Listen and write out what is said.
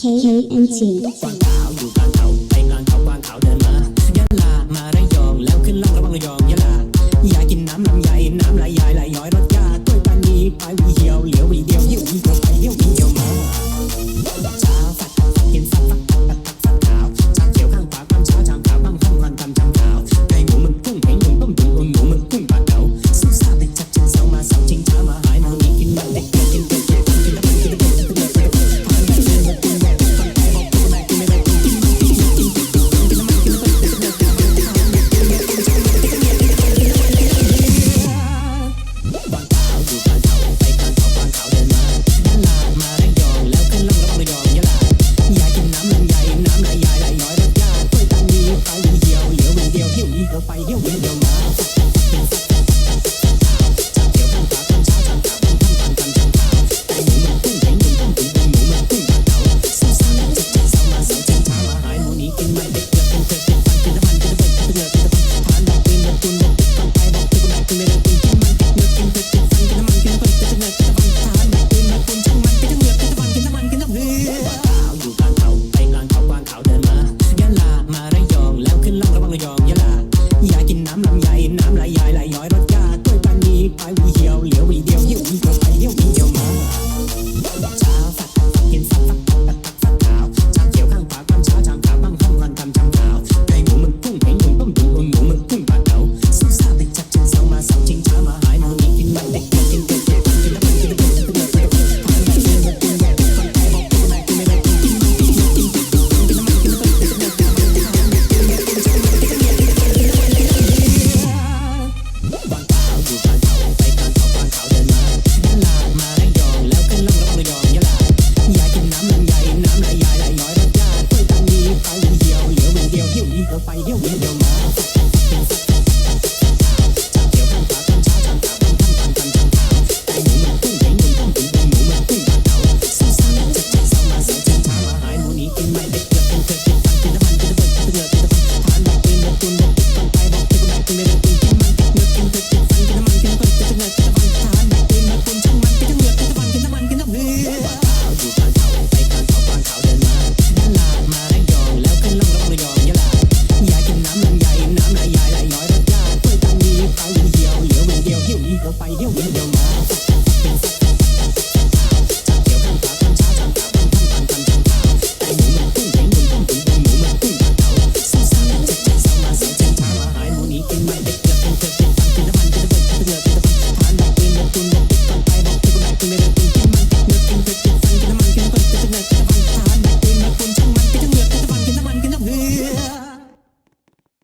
K N G กวางขาวอยู่กลางเขาไปกลางเขากวางขาวเดินมายะลามาระยองแล้วขึ้นล่องระวังระยองยะลายายกินน้ำลำไยน้ำลายไหลย้อย เราไปเที่ยวเที่ยวมา เราไปเดี๋ยวเดียวมา